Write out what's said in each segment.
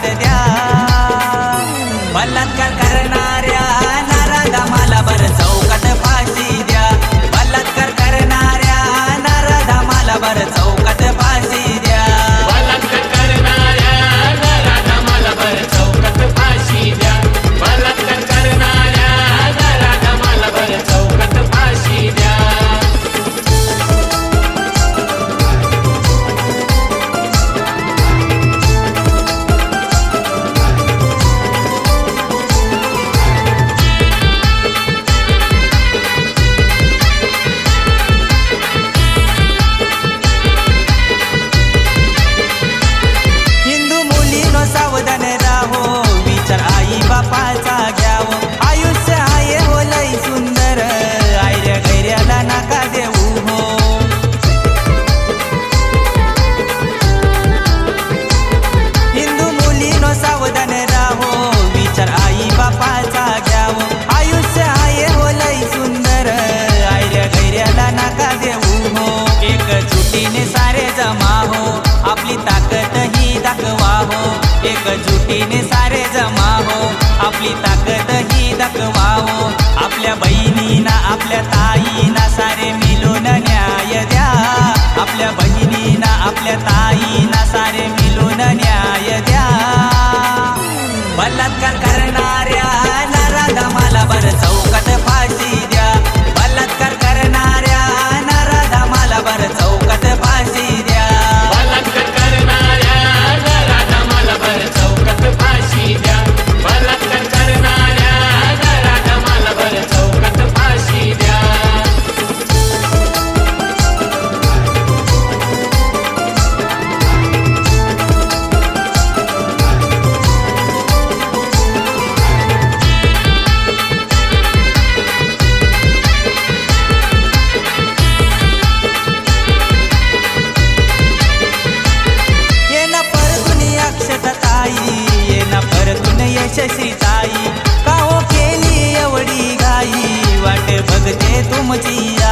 भेट एकजुटीने सारे जमावो. आपली ताकद ही दाखवावो. आपल्या बहिणीना आपल्या ताईना सारे मिलून न्याय द्या. आपल्या बहिणीना आपल्या ता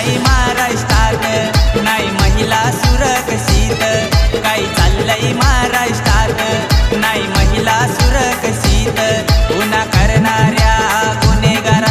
नाही महाराष्ट्रात नाही महिला सुरक्षित. काही चाललंय महाराष्ट्रात नाही महिला सुरक्षित. पुन्हा करणाऱ्या गुन्हेगार